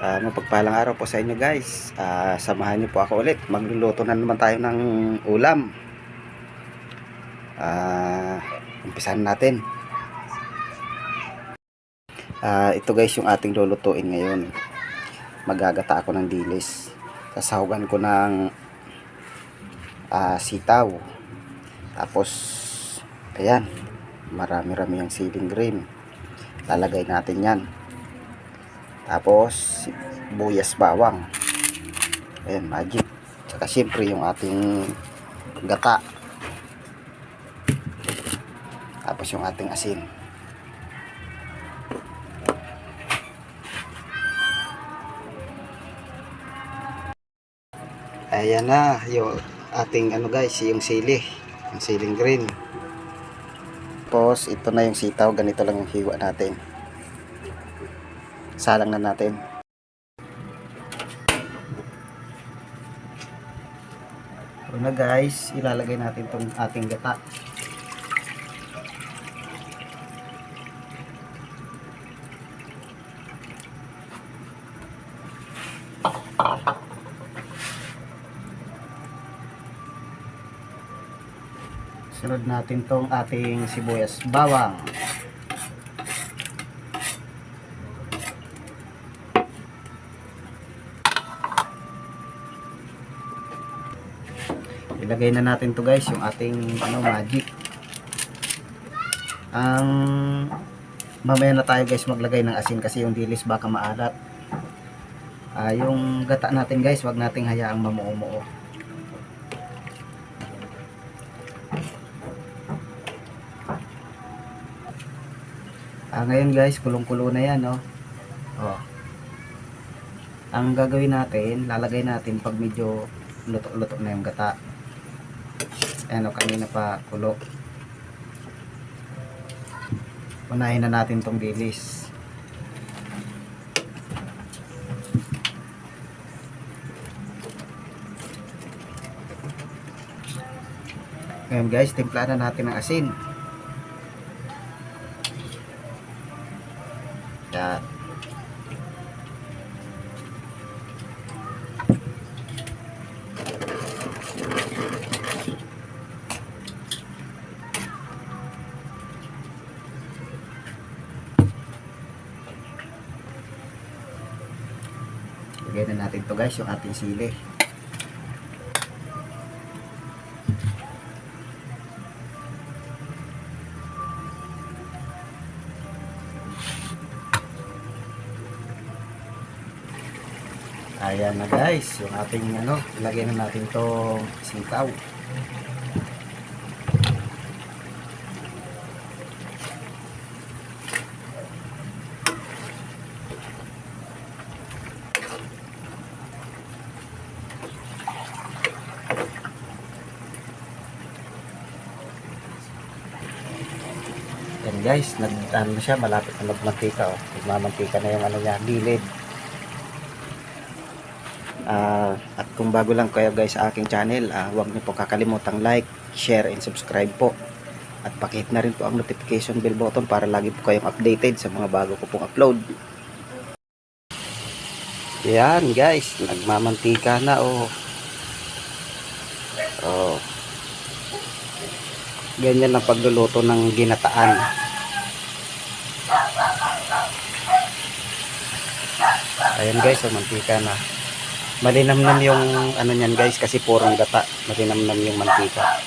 Ah, mapagpalang araw po sa inyo guys. Ah, samahan niyo po ako ulit. Magluluto na naman tayo ng ulam. Ah, umpisahan natin. Ah, ito guys yung ating lulutuin ngayon. Magagata ako ng dilis. Sasahugan ko ng ah, sitaw. Tapos ayan, marami-rami yung siling green. Lalagay natin 'yan. Tapos, buyas bawang. Ayan, magic. Tsaka syempre yung ating gata. Tapos yung ating asin. Ayan na, yung ating ano guys, yung sili. Yung siling green. Tapos, ito na yung sitaw. Ganito lang yung hiwa natin salang na natin. Una guys, ilalagay natin tong ating gata. Sunod natin tong ating sibuyas bawang. Ilagay na natin to guys yung ating ano magic. Ang mamaya na tayo guys maglagay ng asin kasi yung dilis baka maalat. Ah, yung gata natin guys wag nating hayaang mamuo-muo. Ah, ngayon guys kulong-kulo na yan no oh. ang gagawin natin lalagay natin pag medyo luto-luto na yung gata ano kanina pa kulo. Unahin na natin tong dilis ngayon guys timpla na natin ng asin. Yan Lagay na natin to guys, yung ating sili. Ayan na guys, yung ating ano, ilagay na natin tong sitaw. Guys, nag ano siya, malapit na magmantika oh. Magmamantika na yung ano niya, gilid. Ah, at kung bago lang kayo guys sa aking channel, ah, huwag niyo po kakalimutang like, share, and subscribe po. At pakihit na rin po ang notification bell button para lagi po kayong updated sa mga bago ko pong upload. Yan guys, nagmamantika na oh. Oh. Ganyan ang pagluluto ng ginataan. Ayan guys, oh, mantika na. Malinamnam yung ano niyan guys kasi purong gata. Malinamnam yung mantika.